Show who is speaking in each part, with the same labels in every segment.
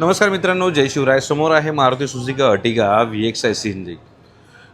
Speaker 1: नमस्कार मित्रांनो जय शिवराय. समोर आहे Maruti Suzuki Ertiga V X I C N G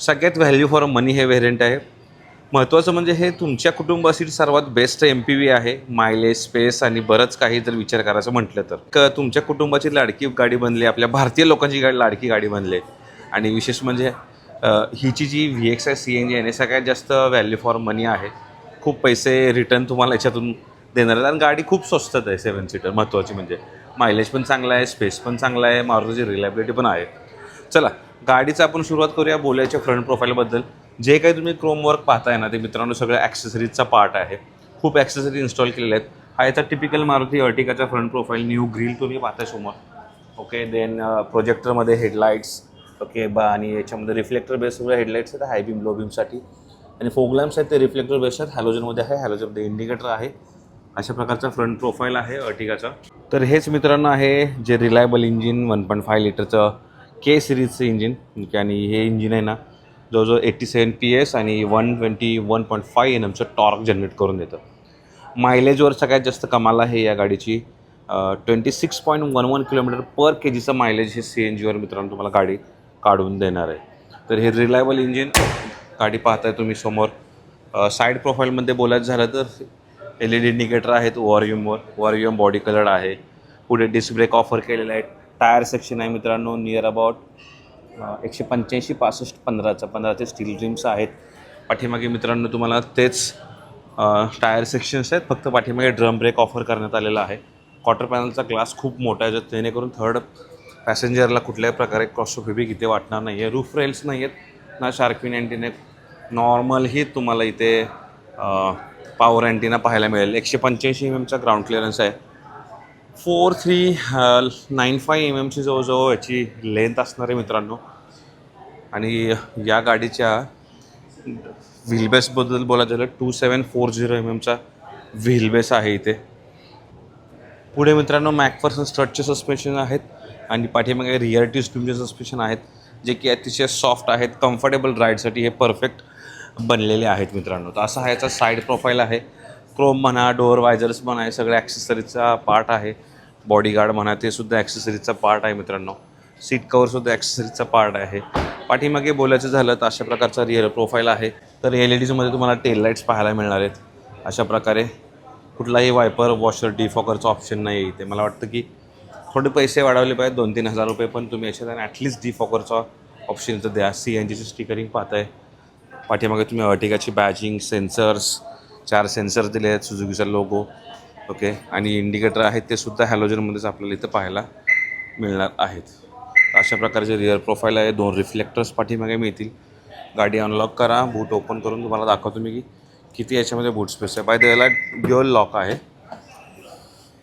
Speaker 1: सगळ्यात व्हॅल्यू फॉर मनी हे व्हेरियंट आहे. महत्त्वाचं म्हणजे हे तुमच्या कुटुंबासाठी सर्वात बेस्ट एम पी व्ही आहे. मायलेज स्पेस आणि बरंच काही जर विचार करायचं म्हटलं तर. क तुमच्या कुटुंबाची लाडकी गाडी बनली आपल्या भारतीय लोकांची गाडी लाडकी गाडी बनली. आणि विशेष म्हणजे हिची जी V X I C N G आहे ना, सगळ्यात जास्त व्हॅल्यू फॉर मनी आहे. खूप पैसे रिटर्न तुम्हाला याच्यातून देणार आहेत. आणि गाडी खूप स्वस्त आहे सेवन सीटर महत्त्वाची म्हणजे. मायलेज पण चांगला आहे स्पेस पण चांगला आहे मारुतीची रिलायबिलिटी पण आहे. चला गाडीचं आपण सुरुवात करूया बोलायच्या फ्रंट प्रोफाईलबद्दल जे काही तुम्ही क्रोमवर्क पाहताय ना ते मित्रांनो सगळं ॲक्सेसरीजचा पार्ट आहे. खूप ॲक्सेसरी इन्स्टॉल केलेले आहेत. हा याचा टिपिकल मारुती अर्टिकाचा फ्रंट प्रोफाईल न्यू ग्रिल तुम्ही पाहताय समोर. ओके देन प्रोजेक्टरमध्ये हेडलाईट्स ओके बा आणि याच्यामध्ये रिफ्लेक्टर बेस सगळ्या हेडलाईट्स आहेत हाय बीम लो बीमसाठी आणि फोगलॅम्स आहेत ते रिफ्लेक्टर बेस आहेत हॅलोजनमध्ये आहे हॅलोजनमध्ये इंडिकेटर आहे. अशा प्रकारचा फ्रंट प्रोफाईल आहे अर्टिगाचा. तर हेच मित्रांनो आहे जे reliable engine one point five लिटरचं के सिरीजचं इंजिन आणि हे इंजिन आहे ना जवळजवळ एट्टी सेवन पी एस आणि one twenty one point five N एमचं torque generate करून देतं. मायलेजवर सगळ्यात जास्त कमाल आहे या गाडीची. Twenty six point one one kilometre per K जीचं मायलेज हे सी एन जीवर मित्रांनो तुम्हाला गाडी काढून देणार आहे. तर हे रिलायबल इंजिन गाडी पाहताय तुम्ही समोर. साईड प्रोफाईलमध्ये बोलायचं झालं तर एल ई डी इंडिकेटर आहेत वॉर्युमवर वॉर्युम बॉडी कलर आहे. पुढे डिस्क ब्रेक ऑफर केलेला आहे टायर सेक्शन आहे मित्रांनो नियर अबाउट एकशे पंच्याऐंशी पासष्ट पंधराचा पंधराचे स्टील रिम्स आहेत. पाठीमागे मित्रांनो तुम्हाला तेच टायर सेक्शन्स आहेत. फक्त पाठीमागे ड्रम ब्रेक ऑफर करण्यात आलेला आहे. क्वार्टर पॅनलचा ग्लास खूप मोठा आहे जेणेकरून थर्ड पॅसेंजरला कुठल्याही प्रकारे क्रॉस्ट्रोफेबिक इथे वाटणार नाही आहे रूफ रेल्स नाही आहेत ना शार्कविन अँटीने नॉर्मलही तुम्हाला इथे पॉवर अँटीना पाहायला मिळेल. एकशे पंच्याऐंशी एम एमचा ग्राउंड क्लिअरन्स आहे. Four three nine five M एमची जवळजवळ याची लेंथ असणार आहे मित्रांनो. आणि या गाडीच्या व्हीलबेसबद्दल बोलायचं झालं two seven four zero M एमचा wheelbase आहे इथे. पुढे मित्रांनो मॅकफर्सन स्ट्रटचे सस्पेन्शन आहेत आणि पाठीमागे रिअर ट्यूस्ट्रीमचे सस्पेन्शन आहेत जे की अतिशय सॉफ्ट आहेत कम्फर्टेबल राईडसाठी हे परफेक्ट बनलेले आहेत मित्रांनो. तर असा हा याचा साईड प्रोफाईल आहे. क्रोम म्हणा डोअर वायझर्स म्हणा हे सगळे ॲक्सेसरीजचा पार्ट आहे. बॉडीगार्ड म्हणा ते सुद्धा ॲक्सेसरीजचा पार्ट आहे मित्रांनो. सीट कवरसुद्धा ॲक्सेसरीजचा पार्ट आहे. पाठीमागे बोलायचं झालं तर अशा प्रकारचा रिअल प्रोफाईल आहे. तर एल ई डीजमध्ये तुम्हाला टेल लाईट्स पाहायला मिळणार आहेत. अशा प्रकारे कुठलाही वायपर वॉशर डिफॉकरचं ऑप्शन नाही आहे इथे. मला वाटतं की थोडे पैसे वाढवले पाहिजे दोन तीन हजार रुपये पण तुम्ही याच्यात ॲटलिस्ट डिफॉकरचा ऑप्शन इथं द्या. सी एन जीची स्टिकरिंग पाहताय. पाठीमागे तुम्ही अर्टिगाची बॅजिंग सेन्सर्स चार सेन्सर दिले आहेत सुझुकीचा लोगो ओके आणि इंडिकेटर आहेत ते सुद्धा हॅलोजनमध्येच आपल्याला इथं पाहायला मिळणार आहेत. अशा प्रकारचे रिअर प्रोफाईल आहे. दोन रिफ्लेक्टर्स पाठीमागे मिळतील. गाडी अनलॉक करा. बूट ओपन करून तुम्हाला दाखवतो मी की किती याच्यामध्ये बूट स्पेस आहे. बाय द याला ड्युअल लॉक आहे.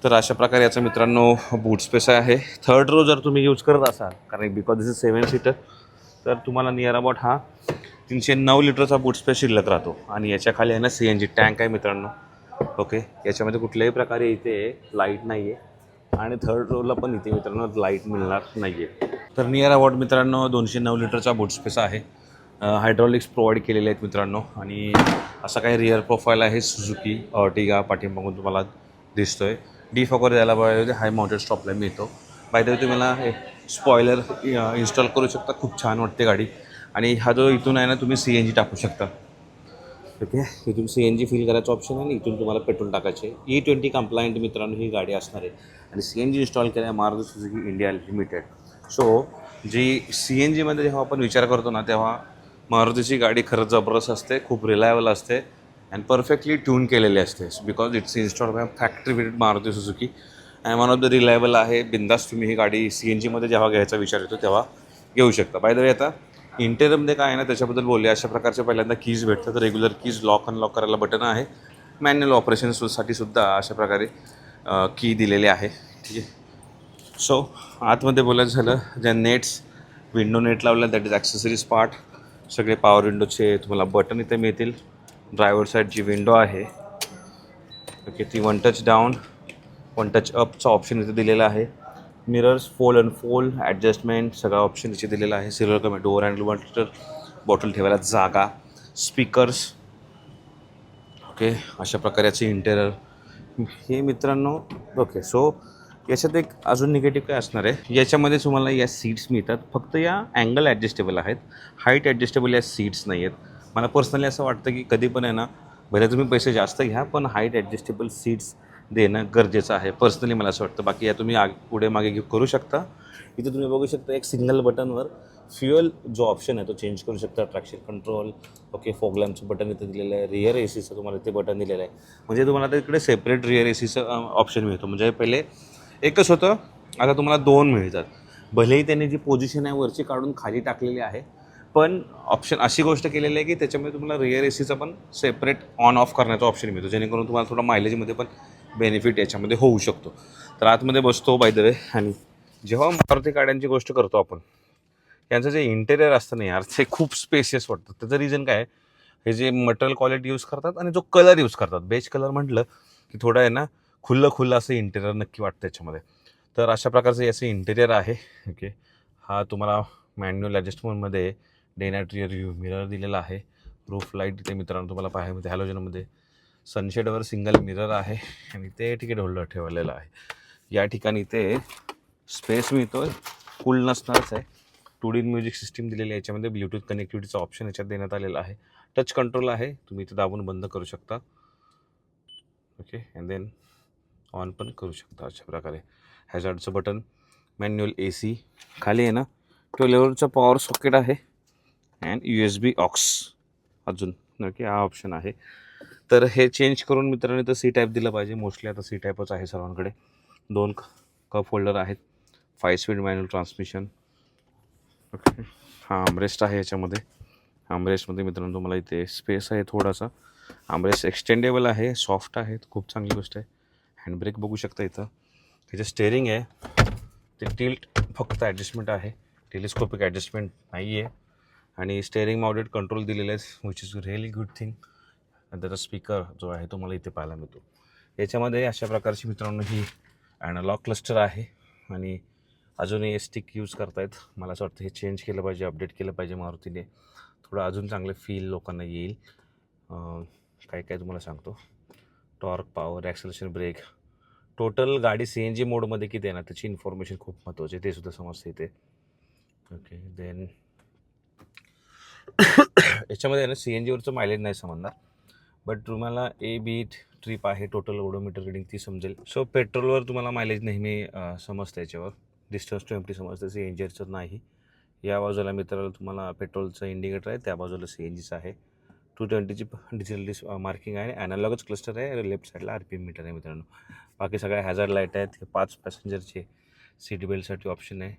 Speaker 1: तर अशा प्रकारे याचा मित्रांनो बूट स्पेस आहे. थर्ड रो जर तुम्ही यूज करत असाल कारण because this is seven seater तर तुम्हाला नियर अबाउट हा तीनशे नऊ लिटरचा बूट स्पेस शिल्लक राहतो. आणि याच्या खाली आहे ना सी एन जी टँक आहे मित्रांनो. ओके याच्यामध्ये कुठल्याही प्रकारे इथे लाइट नाही आहे आणि थर्ड रोला पण इथे मित्रांनो लाइट मिळणार नाही आहे तर नियर अबाउट मित्रांनो दोनशे नऊ लिटरचा बूट स्पेस आहे. हायड्रॉलिक्स प्रोव्हाइड केलेले आहेत मित्रांनो. आणि असा काही रिअर प्रोफाईल आहे सुझुकी ऑर्टिगा पाठिंबागून तुम्हाला दिसतोय. डिफॉकर द्यायला पाहिजे हाय माउंटेड स्टॉपला मिळतो. बाय द तुम्हाला हे स्पॉयलर इन्स्टॉल करू शकता. खूप छान वाटते गाडी. आणि हा जो इथून आहे ना तुम्ही सी एन जी टाकू शकता. ओके? इथून सी एन जी फिल करायचं ऑप्शन आहे आणि इथून तुम्हाला पेट्रोल टाकायचे ई ट्वेंटी कंप्लायंट मित्रांनो ही गाडी असणार आहे. आणि सी एन जी इन्स्टॉल केल्या Maruti Suzuki India limited so जी सी एन जीमध्ये जेव्हा आपण विचार करतो ना तेव्हा मारुतीची गाडी खरंच जबरदस्त असते खूप रिलायबल असते अँड परफेक्टली ट्यून केलेली असते. Because it's install by factory fitted Maruti Suzuki and one of the reliable आहे बिंदास तुम्ही ही गाडी सी एन जीमध्ये जेव्हा घ्यायचा विचार येतो तेव्हा घेऊ शकता. बाय द वे आता इंटेरियरमध्ये काय आहे ना त्याच्याबद्दल बोलले अशा प्रकारचे पहिल्यांदा कीज भेटतात. रेग्युलर कीज लॉक अनलॉक करायला बटन आहे. मॅन्युअल ऑपरेशनसाठी सुद्धा अशा प्रकारे की दिलेले आहे. ठीक आहे? सो आतमध्ये बोलायचं झालं ज्या नेट्स विंडो नेट लावल्या दॅट इज ॲक्सेसरीज पार्ट सगळे पॉवर विंडोचे तुम्हाला बटन इथे मिळतील. ड्रायव्हर साईड जी विंडो आहे ओके ती one touch down one touch अपचा option इथे दिलेला आहे. मिरर्स फोल अँड फोल ॲडजस्टमेंट सगळा ऑप्शन इथे दिलेला आहे. सिल्वर कमी डोअर अँड वॉटर बॉटल ठेवायला जागा स्पीकर्स ओके अशा प्रकारे इंटेरियर हे मित्रांनो ओके सो याच्यात एक अजून निगेटिव्ह काय असणार आहे? याच्यामध्ये तुम्हाला या सीट्स मिळतात. फक्त या अँगल ॲडजस्टेबल आहेत. हाईट ॲडजस्टेबल या सीट्स नाही आहेत. मला पर्सनली असं वाटतं की कधी पण आहे ना भले तुम्ही पैसे जास्त घ्या पण हाईट ॲडजस्टेबल सीट्स देणं गरजेचं आहे. पर्सनली मला असं वाटतं. बाकी या तुम्ही आग पुढे मागे करू शकता. इथे तुम्ही बघू शकता एक सिंगल बटनवर फ्युअल जो ऑप्शन आहे तो चेंज करू शकता. ट्रॅक्शन कंट्रोल ओके फोगलॅम्पचं बटन इथे दिलेलं आहे. रिअर ए सीचं तुम्हाला इथे बटन दिलेलं आहे. म्हणजे तुम्हाला आता इकडे सेपरेट रिअर ए सीचं ऑप्शन मिळतो. म्हणजे पहिले एकच होतं. आता तुम्हाला दोन मिळतात. भलेही त्यांनी जी पोझिशन आहे वरची काढून खाली टाकलेली आहे पण ऑप्शन अशी गोष्ट केलेली आहे की त्याच्यामध्ये तुम्हाला रिअर ए सीचा पण सेपरेट ऑन ऑफ करण्याचा ऑप्शन मिळतो. जेणेकरून तुम्हाला थोडं मायलेजमध्ये पण बेनिफिट याच्यामध्ये होऊ शकतो. तर आतमध्ये बसतो बाय द वे आणि जेव्हा मारुती गाड्यांची गोष्ट करतो आपण यांचं जे इंटेरियर असतं ना यार ते खूप स्पेसियस वाटतं. त्याचं रिझन काय आहे? हे जे मटेरियल क्वालिटी यूज करतात आणि जो कलर यूज करतात. बेच कलर म्हटलं की थोडं आहे ना खुल्लं खुल्लं असं इंटेरियर नक्की वाटतं त्याच्यामध्ये. तर अशा प्रकारचं याचं इंटेरियर आहे. ओके हा तुम्हाला मॅन्युअल ॲडजस्टमेंटमध्ये डे रिअर व्ह्यू मिरर दिलेला आहे. रूफ लाइट इथे मित्रांनो तुम्हाला पाहायमध्ये हॅलोजनमध्ये सनशेडवर सिंगल मिरर आहे. आणि ते तिकीट होल्डर ठेवलेलं आहे. या ठिकाणी ते स्पेस मिळतो कूल नसणारच आहे. टू डी म्युझिक सिस्टीम दिलेली आहे. याच्यामध्ये ब्ल्यूटूथ कनेक्टिव्हिटीचा ऑप्शन याच्यात देण्यात आलेला आहे. टच कंट्रोल आहे. तुम्ही इथे दाबून बंद करू शकता. ओके अँड देन ऑन पण करू शकता अशा प्रकारे. हॅझार्डचं बटन मॅन्युअल ए सी खाली आहे ना? ट्वेल्व लेवलचं पॉवर सॉकेट आहे. And U S B aux अजून. ओके हा ऑप्शन आहे. तर हे चेंज करून मित्रांनो तर सी टाईप दिलं पाहिजे. मोस्टली आता सी टाईपच आहे सर्वांकडे. दोन कप होल्डर आहेत. Five speed manual transmission okay हा आमरेस्ट आहे याच्यामध्ये. आमरेस्टमध्ये मित्रांनो तुम्हाला इथे स्पेस आहे थोडासा. आमरेस्ट एक्सटेंडेबल आहे सॉफ्ट आहे खूप चांगली गोष्ट आहे. हँडब्रेक बघू शकता इथं. त्याचं स्टेअरिंग आहे. ते टिल्ट फक्त ॲडजस्टमेंट आहे. टेलिस्कोपिक ॲडजस्टमेंट नाही आहे आणि स्टेअरिंग माउंटेड कंट्रोल दिलेलं आहे which is really good thing आणि त्याचा स्पीकर जो आहे तो मला इथे पाहायला मिळतो. याच्यामध्ये अशा प्रकारची मित्रांनो ही ॲनालॉग क्लस्टर आहे आणि अजूनही हे स्टिक यूज करतायत. मला असं वाटतं हे चेंज केलं पाहिजे अपडेट केलं पाहिजे मारुतीने. थोडं अजून चांगलं फील लोकांना येईल. काय काय तुम्हाला सांगतो? Torque power acceleration brake total गाडी सी एन जी मोडमध्ये किती आहे ना त्याची इन्फॉर्मेशन खूप महत्त्वाची आहे. ते सुद्धा समजते इथे. ओके देन याच्यामध्ये आहे ना सी एन जीवरचं मायलेज नाही समजणार. बट तुम्हाला ए बी ट्रिप आहे टोटल ओडोमीटर रिडिंग ती समजेल. सो पेट्रोलवर तुम्हाला मायलेज नेहमी समजतं याच्यावर. डिस्टन्स टू एमटी समजतं सी एन जीचं नाही. या बाजूला मित्राला तुम्हाला पेट्रोलचं इंडिकेटर आहे त्या बाजूला सी एन जीचं आहे. टू ट्वेंटीची डिजिटल डिस मार्किंग आहे. ॲनालॉगच क्लस्टर आहे लेफ्ट साईडला आर पी एम मीटर आहे मित्रांनो. बाकी सगळ्या हॅझार्ड लाइट आहेत हे पाच पॅसेंजरचे सीट बेल्टसाठी ऑप्शन आहे.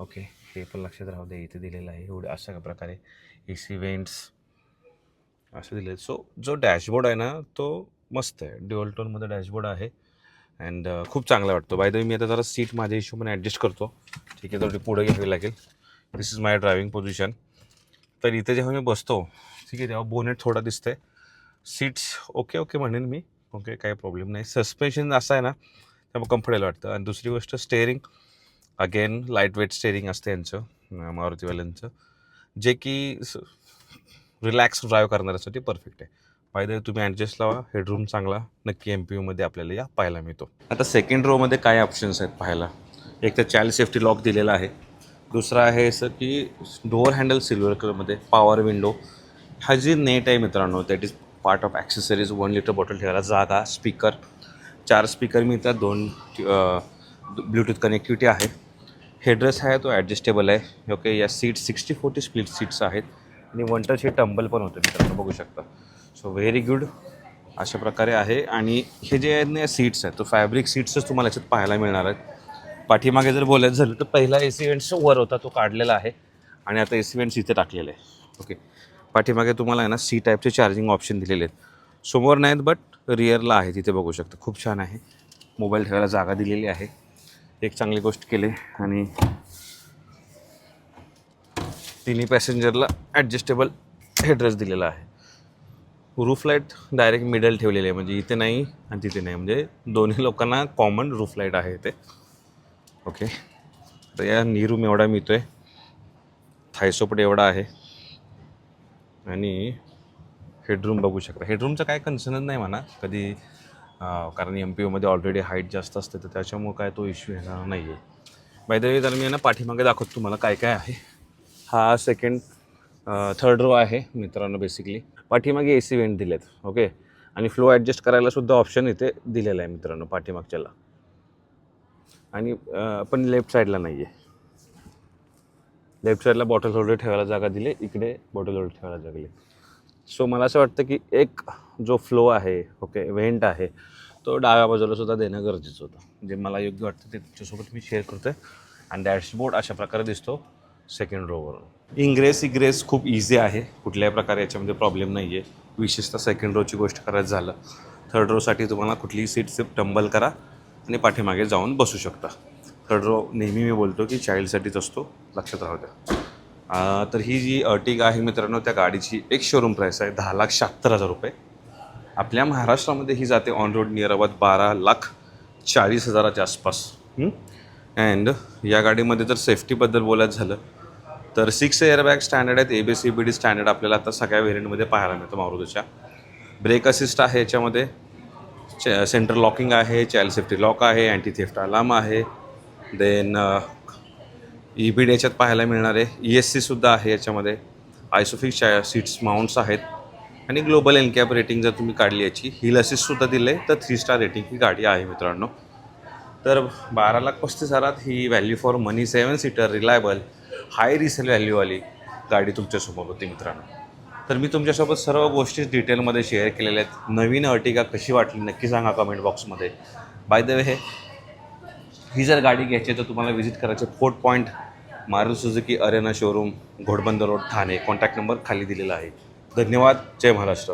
Speaker 1: ओके हे पण लक्षात राहू दे इथे दिलेलं आहे. एवढं अशा प्रकारे ए सी वेंट्स असं दिले सो जो डॅशबोर्ड आहे ना तो मस्त आहे. ड्युअल टोनमध्ये डॅशबोर्ड आहे. अँड uh, खूप चांगला वाटतो. बाय द मी आता जरा सीट माझ्या हिशोबाने ॲडजस्ट करतो. ठीक आहे थोडी पुढे घ्यावी लागेल. This is my driving position तर इथे जेव्हा मी बसतो ठीक आहे तेव्हा बोनेट थोडा दिसतंय. सीट्स ओके ओके म्हणेन मी. ओके काही प्रॉब्लेम नाही. सस्पेन्शन असं आहे ना त्यामुळे कम्फर्टेबल वाटतं. आणि दुसरी गोष्ट steering again light weight steering असतं यांचं मारुतीवाल्यांचं. जे की रिलॅक्स ड्राईव्ह करणाऱ्यासाठी परफेक्ट आहे. पायदळी तुम्ही ॲडजस्ट लावा हेडरूम चांगला नक्की एम पी यूमध्ये आपल्याला या पाहायला मिळतो. आता सेकंड रोमध्ये काय ऑप्शन्स आहेत पाहायला? एक तर चाइल्ड सेफ्टी लॉक दिलेला आहे. दुसरा आहे असं की डोअर हँडल सिल्वर कलरमध्ये पॉवर विंडो हा जी नेट आहे मित्रांनो that is part of accessories one litre bottle ठेवायला जागा स्पीकर चार स्पीकर मिळतात दोन ब्लूटूथ कनेक्टिव्हिटी आहे. हेड्रेस आहे तो ॲडजस्टेबल आहे. ओके या seat sixty forty split seats आहेत. आणि वन टर्स हे टंबल पण होतं मित्रांनो बघू शकता. सो व्हेरी गुड अशा प्रकारे आहे. आणि हे जे आहेत ना सीट्स आहेत तो फॅब्रिक सीट्सच तुम्हाला याच्यात पाहायला मिळणार आहेत. पाठीमागे जर बोलायचं झालं तर पहिला ए सी वेंट्स वर होता तो काढलेला आहे. आणि आता ए सी वेंट्स इथे टाकलेले आहे. ओके पाठीमागे तुम्हाला आहे ना सी टाईपचे चार्जिंग ऑप्शन दिलेले आहेत. समोर नाहीत बट रिअरला आहे तिथे बघू शकता. खूप छान आहे. मोबाईल ठेवायला जागा दिलेली आहे. एक चांगली गोष्ट केली. आणि तिन्ही पॅसेंजरला ॲडजस्टेबल हेड्रेस दिलेला आहे. रूफ लाइट डायरेक्ट मिडल ठेवलेली आहे म्हणजे इथे नाही आणि तिथे नाही. म्हणजे दोन्ही लोकांना कॉमन रूफ लाइट आहे इथे. ओके तर या नी रूम एवढा मिळतो आहे थायसोपट एवढा आहे. आणि हेडरूम बघू शकता. हेडरूमचं काय कन्सर्नच नाही म्हणा. कधी कारण एम पी ओमध्ये ऑलरेडी हाईट जास्त असते तर त्याच्यामुळं काय तो इश्यू येणार नाही आहे बाय द वे तर मी ना पाठीमागे दाखवतो तुम्हाला काय काय आहे. हा सेकंड थर्ड रो आहे मित्रांनो बेसिकली पाठीमागे ए सी वेंट दिलेत ओके आणि फ्लो ॲडजस्ट करायला सुद्धा ऑप्शन इथे दिलेला आहे मित्रांनो पाठीमागच्याला. आणि पण लेफ्ट साईडला नाही आहे लेफ्ट साईडला बॉटल होल्डर ठेवायला जागा दिली इकडे बॉटल होल्डर ठेवायला जागा दिली. सो मला असं वाटतं की एक जो फ्लो आहे ओके व्हेंट आहे तो डाव्या बाजूला सुद्धा देणं गरजेचं होतं. जे मला योग्य वाटतं ते तुमच्यासोबत मी शेअर करतो आहे आणि डॅशबोर्ड अशा प्रकारे दिसतो. सेकंड रोवरून इंग्रेस इग्रेस खूप इझी आहे. कुठल्याही प्रकारे याच्यामध्ये प्रॉब्लेम नाही आहे विशेषतः सेकंड रोची गोष्ट करायचं झालं. थर्ड रोसाठी तुम्हाला कुठलीही सीट सिप टंबल करा आणि पाठीमागे जाऊन बसू शकता. थर्ड रो नेहमी मी बोलतो की चाइल्डसाठीच असतो. लक्षात राहू द्या. तर ही जी अर्टिगा आहे मित्रांनो त्या गाडीची एक शोरूम प्राईस आहे दहा लाख शहात्तर हजार रुपये. आपल्या महाराष्ट्रामध्ये ही जाते ऑन रोड नियर अबाउट बारा लाख चाळीस हजाराच्या आसपास. अँड या गाडीमध्ये जर सेफ्टीबद्दल बोलायचं झालं तर सिक्स एअरबॅग स्टँडर्ड आहेत. A B C B D standard आपल्याला आता सगळ्या व्हेरियंटमध्ये पाहायला मिळतं मारुतीच्या. ब्रेक असिस्ट आहे याच्यामध्ये. सेंटर लॉकिंग आहे चाइल्ड सेफ्टी लॉक आहे अँटी थेफ्ट अलार्म आहे देन ई बी डी याच्यात पाहायला मिळणार आहे. ई एस सीसुद्धा आहे याच्यामध्ये. आयसोफिक सीट्स माउंट्स आहेत. आणि ग्लोबल एनकॅप रेटिंग जर तुम्ही काढली याची हिल असिस्टसुद्धा दिलं आहे तर थ्री स्टार रेटिंग ही गाडी आहे मित्रांनो. तर बारा लाख पस्तीस हजारात ही value for money seven seater reliable high resale व्हॅल्यूवाली गाडी तुमच्यासमोर होती मित्रांनो. तर मी तुमच्यासोबत सर्व गोष्टी डिटेलमध्ये शेअर केलेल्या आहेत. नवीन अर्टिगा कशी वाटली नक्की सांगा कमेंट बॉक्समध्ये बाय द वे हे ही जर गाडी घ्यायची तर तुम्हाला व्हिजिट करायचे fort point Maruti Suzuki Arena showroom Ghodbunder road Thane. Contact number खाली दिलेला आहे. धन्यवाद. जय महाराष्ट्र.